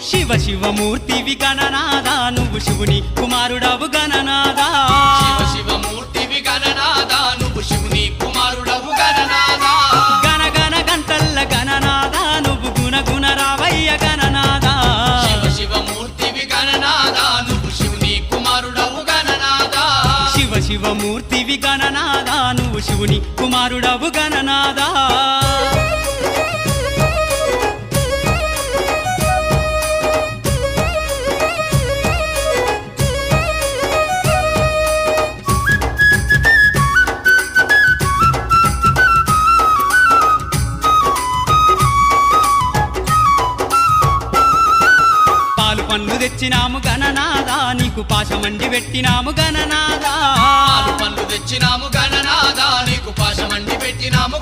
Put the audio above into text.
శివ శివమూర్తివి గణనాదా నువ్వు శివుని కుమారుడవు గణనాదా శివ శివమూర్తివి గణనాదా నువ్వు శివుని కుమారుడవు గణనాదా గణ గణ గంటల్ల గణనాదా నువ్వు గుణ గుణ రావయ్య గణనాదా శివ శివమూర్తివి గణనాదా నువ్వు శివుని కుమారుడవు గణనాదా శివ శివమూర్తివి గణనాదా నువ్వు శివుని కుమారుడవు గణనాదా పళ్ళు తెచ్చినాము గణనాదా నీకు పాశమండి పెట్టినాము గణనాదా పళ్ళు తెచ్చినాము గణనాదా నీకు పాశమండి పెట్టినాము